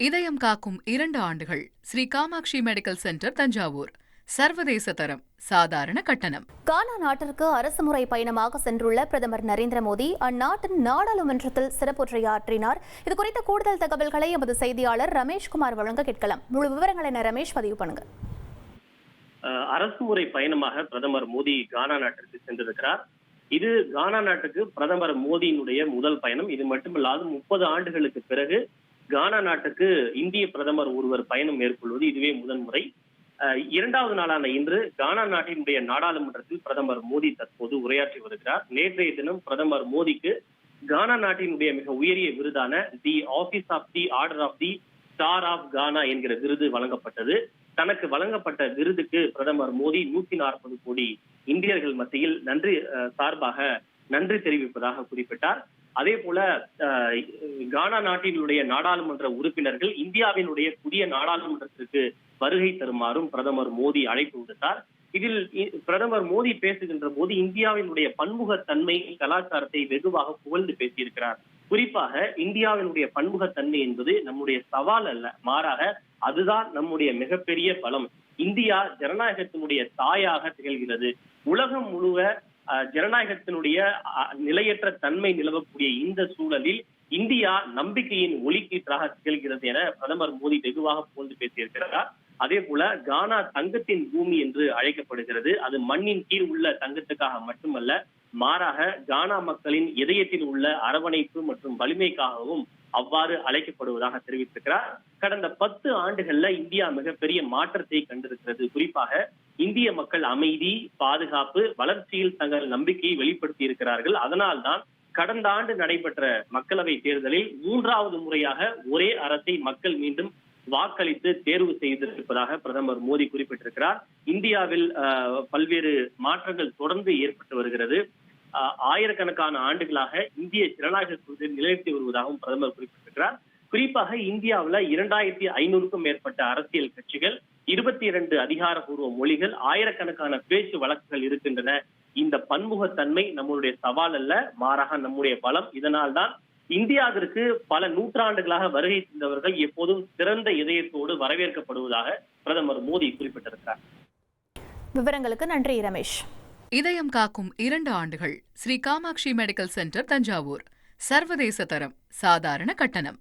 இதயம் காக்கும் இரண்டு ஆண்டுகள். Sri Kamatchi medical centre Thanjavur. சர்வதேச தரம் சாதாரண கட்டணம். கானா நாட்டிற்கு அரசுமுறை பயணமாக சென்றுள்ள பிரதமர் நரேந்திர மோடி அந்நாட்டின் நாடாளுமன்றத்தில் சிறப்புரையாற்றினார். இது குறித்த கூடுதல் தகவல்களை எமது செய்தியாளர் ரமேஷ்குமார் வழங்க கேட்கலாம். முழு விவரங்களை என ரமேஷ் பதிவு பண்ணுங்க. அஹ் அரசுமுறை பயணமாக பிரதமர் மோடி கானா நாட்டிற்கு சென்றிருக்கிறார். இது கானா நாட்டுக்கு பிரதமர் மோடியினுடைய முதல் பயணம். இது மட்டுமல்லாது முப்பது ஆண்டுகளுக்கு பிறகு கானா நாட்டுக்கு இந்திய பிரதமர் ஒருவர் பயணம் மேற்கொள்வது இதுவே முதன்முறை இரண்டாவது நாளான இன்று கானா நாட்டினுடைய நாடாளுமன்றத்தில் பிரதமர் மோடி தற்போது உரையாற்றி வருகிறார். நேற்றைய தினம் பிரதமர் மோடிக்கு கானா நாட்டினுடைய மிக உயரிய விருதான the office of the order of the star of Ghana என்கிற விருது வழங்கப்பட்டது. தனக்கு வழங்கப்பட்ட விருதுக்கு பிரதமர் மோடி நூத்தி நாற்பது கோடி இந்தியர்கள் மத்தியில் நன்றி சார்பாக நன்றி தெரிவிப்பதாக குறிப்பிட்டார். அதே போல கானா நாட்டினுடைய நாடாளுமன்ற உறுப்பினர்கள் இந்தியாவினுடைய புதிய நாடாளுமன்றத்திற்கு வருகை தருமாறும் பிரதமர் மோடி அழைப்பு விடுத்தார். இதில் பிரதமர் மோடி பேசுகின்ற போது இந்தியாவினுடைய பன்முகத்தன்மை கலாச்சாரத்தை வெகுவாக புகழ்ந்து பேசியிருக்கிறார். குறிப்பாக இந்தியாவினுடைய பன்முகத்தன்மை என்பது நம்முடைய சவால் அல்ல. மாறாக அதுதான் நம்முடைய மிகப்பெரிய பலம். இந்தியா ஜனநாயகத்தினுடைய தாயாக திகழ்கிறது. உலகம் முழுவ ஜனநாயகத்தினுடைய நிலையற்ற தன்மை நிலவக்கூடிய இந்த சூழலில் இந்தியா நம்பிக்கையின் ஒளிக்கீற்றாக திகழ்கிறது என பிரதமர் மோடி வெகுவாக புகழ்ந்து பேசியிருக்கிறார். அதே போல கானா தங்கத்தின் பூமி என்று அழைக்கப்படுகிறது. அது மண்ணின் கீழ் உள்ள தங்கத்துக்காக மட்டுமல்ல மாறாக கானா மக்களின் இதயத்தில் உள்ள அரவணைப்பு மற்றும் வலிமைக்காகவும் அவ்வாறு அழைக்கப்படுவதாக தெரிவித்திருக்கிறார். கடந்த பத்து ஆண்டுகள்ல இந்தியா மிகப்பெரிய மாற்றத்தை கண்டிருக்கிறது. குறிப்பாக இந்திய மக்கள் அமைதி பாதுகாப்பு வளர்ச்சியில் தங்கள் நம்பிக்கையை வெளிப்படுத்தி இருக்கிறார்கள். அதனால்தான் கடந்த ஆண்டு நடைபெற்ற மக்களவை தேர்தலில் மூன்றாவது முறையாக ஒரே அரசை மக்கள் மீண்டும் வாக்களித்து தேர்வு செய்திருப்பதாக பிரதமர் மோடி குறிப்பிட்டிருக்கிறார். இந்தியாவில் பல்வேறு மாற்றங்கள் தொடர்ந்து ஏற்பட்டு வருகிறது. ஆயிரக்கணக்கான ஆண்டுகளாக இந்திய ஜனநாயக கொள்கை நிலைநிறுத்தி வருவதாகவும் பிரதமர் குறிப்பிட்டிருக்கிறார். குறிப்பாக இந்தியாவில் இரண்டாயிரத்தி ஐநூறுக்கும் மேற்பட்ட அரசியல் கட்சிகள் இருபத்தி இரண்டு அதிகாரப்பூர்வ மொழிகள் ஆயிரக்கணக்கான பேச்சு வழக்குகள் இருக்கின்றன. இந்த பன்முகத்தன்மை நம்மளுடைய சவால் அல்ல மாறாக நம்முடைய பலம். இதனால்தான் இந்தியாவிற்கு பல நூற்றாண்டுகளாக வருகை தந்தவர்கள் எப்போதும் சிறந்த இதயத்தோடு வரவேற்கப்படுவதாக பிரதமர் மோடி குறிப்பிட்டிருக்கிறார். விவரங்களுக்கு நன்றி ரமேஷ். இதயம் காக்கும் இரண்டு ஆண்டுகள் ஸ்ரீ காமாட்சி மெடிக்கல் சென்டர் தஞ்சாவூர். சர்வதேச தரம் சாதாரண கட்டணம்.